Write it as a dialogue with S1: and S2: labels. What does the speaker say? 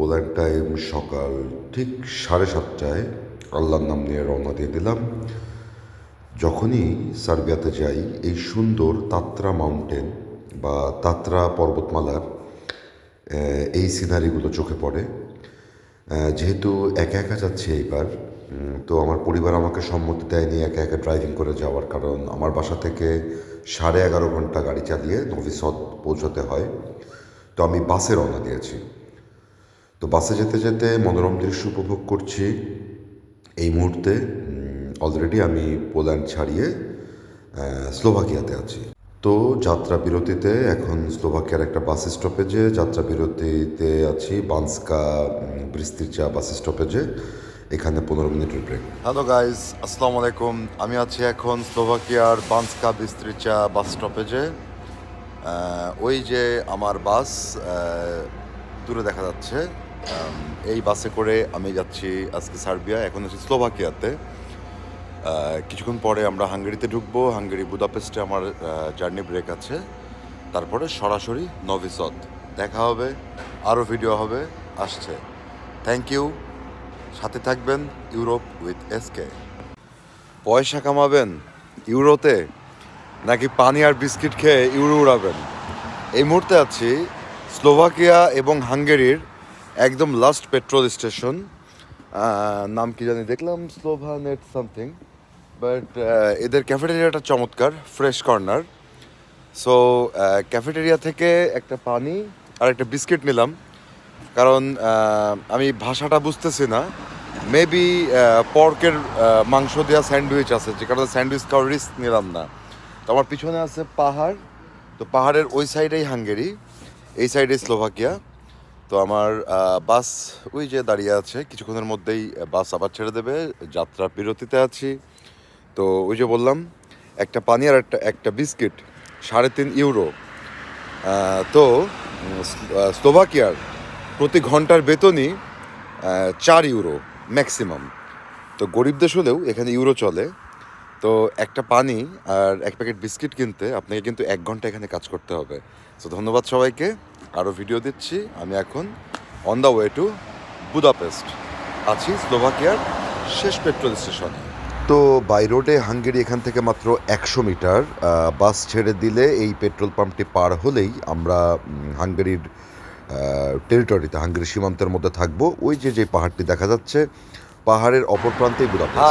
S1: Poland time সকাল ঠিক সাড়ে সাতটায় আল্লাহর নাম নিয়ে রওনা দিয়ে দিলাম। যখনই সার্বিয়াতে যাই, এই সুন্দর তাত্রা মাউন্টেন বা তাত্রা পর্বতমালার এই সিনারিগুলো চোখে পড়ে। যেহেতু একা একা যাচ্ছি এইবার তো আমার পরিবার আমাকে সম্মতি দেয়নি একা একা ড্রাইভিং করে যাওয়ার কারণ আমার বাসা থেকে সাড়ে এগারো ঘণ্টা গাড়ি চালিয়ে নভিসদ পৌঁছতে হয়। তো আমি বাসে রওনা দিয়েছি। তো বাসে যেতে যেতে মনোরম দৃশ্য উপভোগ করছি। এই মুহূর্তে অলরেডি আমি পোল্যান্ড ছাড়িয়ে স্লোভাকিয়াতে আছি। তো যাত্রা বিরতিতে এখন স্লোভাকিয়ার একটা বাস স্টপেজে যাত্রা বিরতিতে আছি বান্সকা ব্রিস্তিচা বাস স্টপেজে এখানে পনেরো মিনিটের ব্রেক হ্যালো গাইজ আসসালামু আলাইকুম। আমি আছি এখন স্লোভাকিয়ার বান্সকা বিস্ত্রিচা বাস স্টপেজে ওই যে আমার বাস দূরে দেখা যাচ্ছে। এই বাসে করে আমি যাচ্ছি আজকে সার্বিয়া, এখন আছি স্লোভাকিয়াতে। কিছুক্ষণ পরে আমরা হাঙ্গেরিতে ঢুকবো। হাঙ্গেরি, বুদাপেস্টে আমার জার্নি ব্রেক আছে। তারপরে সরাসরি নভিসদ। দেখা হবে আরও ভিডিও হবে, আসছে। থ্যাংক ইউ সাথে থাকবেন ইউরোপ উইথ এসকে পয়সা কামাবেন ইউরোতে, নাকি পানি আর বিস্কিট খেয়ে ইউরো উড়াবেন? এই মুহূর্তে আছি স্লোভাকিয়া এবং হাঙ্গেরির একদম লাস্ট পেট্রোল স্টেশন নাম কি জানি দেখলাম স্লোভা নেট সামথিং বাট এদের ক্যাফেটেরিয়াটা চমৎকার ফ্রেশ কর্নার সো ক্যাফেটেরিয়া থেকে একটা পানি আর একটা বিস্কিট নিলাম, কারণ আমি ভাষাটা বুঝতেছি না। মেবি পর্কের মাংস দেওয়া স্যান্ডউইচ আছে, যে কারণে স্যান্ডউইচ খাওয়ার রিস্ক নিলাম না। তো আমার পিছনে আছে পাহাড়, তো পাহাড়ের ওই সাইডেই হাঙ্গেরি, এই সাইডে স্লোভাকিয়া তো আমার বাস ওই যে দাঁড়িয়ে আছে। কিছুক্ষণের মধ্যেই বাস আবার ছেড়ে দেবে। যাত্রা বিরতিতে আছি। তো ওই যে বললাম, একটা পানি আর একটা একটা বিস্কিট, সাড়ে তিন ইউরো। তো স্লোভাকিয়ার প্রতি ঘণ্টার বেতনই চার ইউরো ম্যাক্সিমাম। তো গরিব দেশ হলেও এখানে ইউরো চলে। তো একটা পানি আর এক প্যাকেট বিস্কিট কিনতে আপনাকে কিন্তু এক ঘণ্টা এখানে কাজ করতে হবে। তো ধন্যবাদ সবাইকে। আরও ভিডিও দিচ্ছি। আমি এখন on the way to Budapest আছি স্লোভাকিয়ার শেষ পেট্রোল স্টেশনে তো বাই রোডে হাঙ্গেরি এখান থেকে মাত্র একশো মিটার বাস ছেড়ে দিলে এই পেট্রোল পাম্পটি পার হলেই আমরা হাঙ্গেরির টেরিটরিতে হাঙ্গেরি সীমান্তের মধ্যে থাকব। ওই যে যে পাহাড়টি দেখা যাচ্ছে পাহাড়ের অপর প্রান্তেই বুদাপেস্ট